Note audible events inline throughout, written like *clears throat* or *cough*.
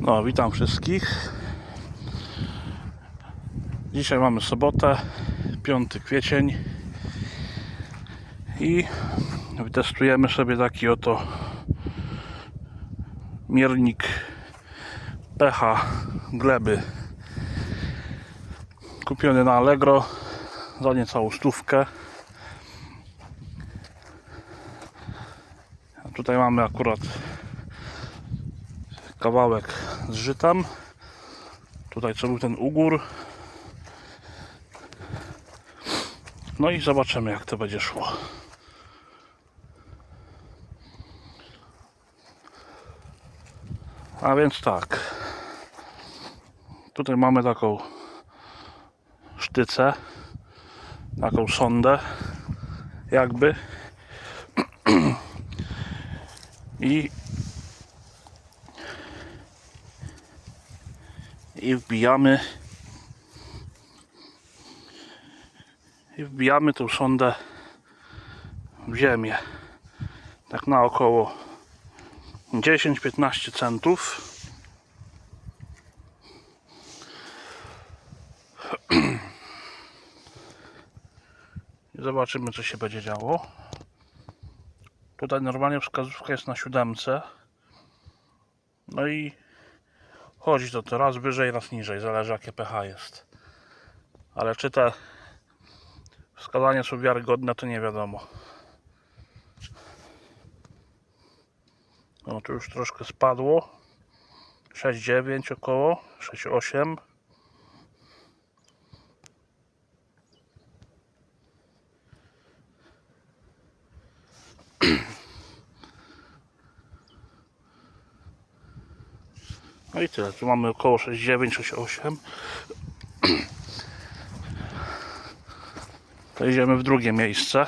No, witam wszystkich. Dzisiaj mamy sobotę, 5 kwiecień i wytestujemy sobie taki oto miernik pH gleby kupiony na Allegro za niecałą stówkę. A tutaj mamy akurat kawałek z żytem. Tutaj co był ten ugór. No i zobaczymy jak to będzie szło. A więc tak. Tutaj mamy taką sztycę, taką sondę, jakby. *clears throat* I i wbijamy. I wbijamy tą sondę w ziemię. Tak na około 10-15 centów. *clears throat* Zobaczymy co się będzie działo. Tutaj normalnie wskazówka jest na siódemce. No i chodzi to, to raz wyżej, raz niżej, zależy jakie pH jest. Ale czy te wskazania są wiarygodne, to nie wiadomo. No tu już troszkę spadło. 6,9 około, 6,8. No i tyle. Tu mamy około 6,9, 6,8. To idziemy w drugie miejsce.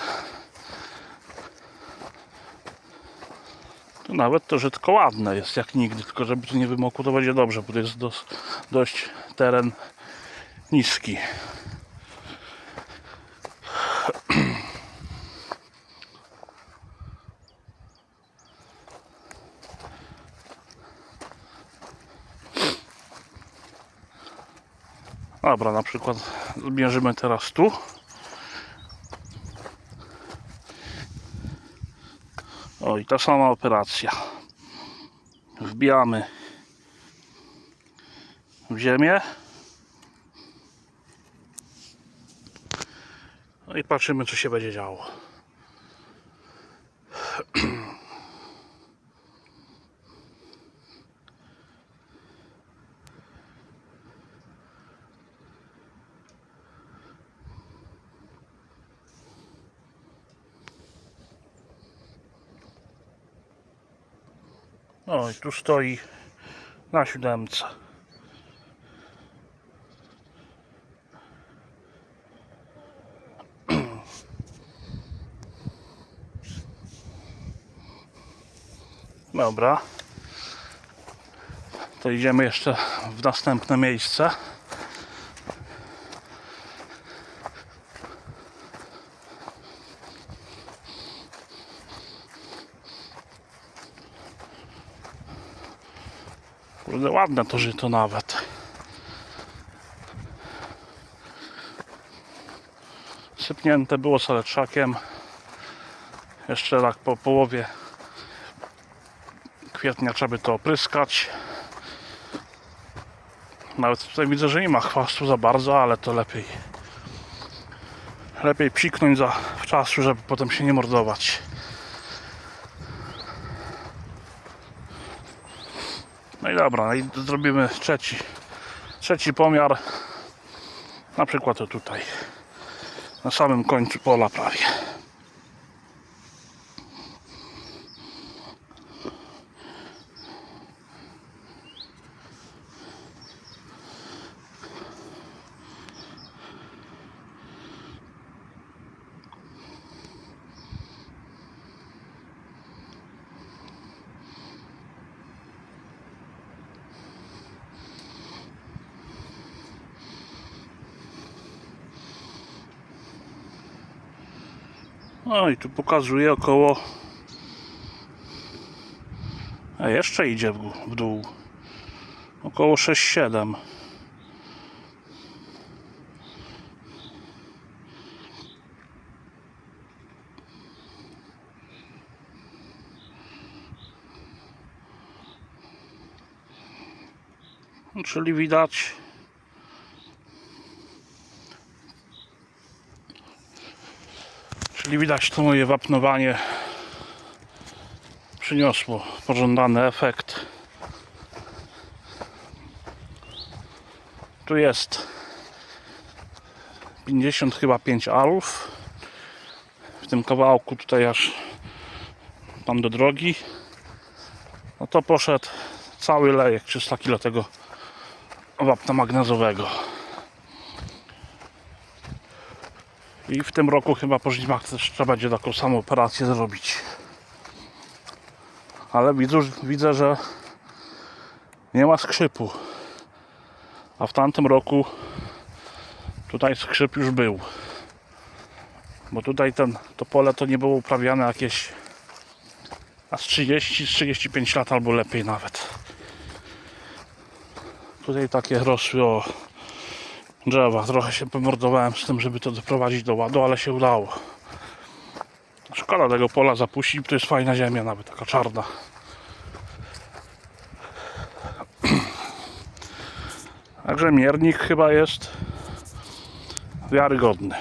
Tu nawet to żytko ładne jest jak nigdy, tylko żeby tu nie wymokło to będzie dobrze, bo to jest dos, dość teren niski. Dobra, na przykład zmierzymy teraz tu. O i ta sama operacja. Wbijamy w ziemię. No i patrzymy co się będzie działo. *clears throat* O i tu stoi na siódemce. Dobra. To idziemy jeszcze w następne miejsce. Kurde, ładne to żyto nawet. Sypnięte było saleczakiem. Jeszcze tak po połowie kwietnia trzeba by to opryskać. Nawet tutaj widzę, że nie ma chwastu za bardzo, ale to lepiej lepiej psiknąć za wczasu, żeby potem się nie mordować. No i dobra, no i zrobimy trzeci, trzeci pomiar. Na przykład tutaj. Na samym końcu pola prawie. No i tu pokazuje około. A jeszcze idzie w, dół. Około 6-7. Czyli widać Czyli widać to moje wapnowanie przyniosło pożądany efekt. Tu jest 50 chyba 5 alów. W tym kawałku tutaj aż tam do drogi. No to poszedł cały lejek 300 kg tego wapna magnezowego. I w tym roku chyba po żniwach też trzeba będzie taką samą operację zrobić. Ale widzę, widzę, że nie ma skrzypu. A w tamtym roku tutaj skrzyp już był. Bo tutaj ten, to pole to nie było uprawiane jakieś a z 30, z 35 lat albo lepiej nawet. Tutaj takie rosły o drzewa. Trochę się pomordowałem z tym, żeby to doprowadzić do ładu, ale się udało. Szkoda tego pola zapuścić, to jest fajna ziemia, nawet taka czarna. *clears throat* Także miernik chyba jest wiarygodny.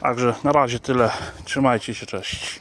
Także na razie tyle. Trzymajcie się, cześć.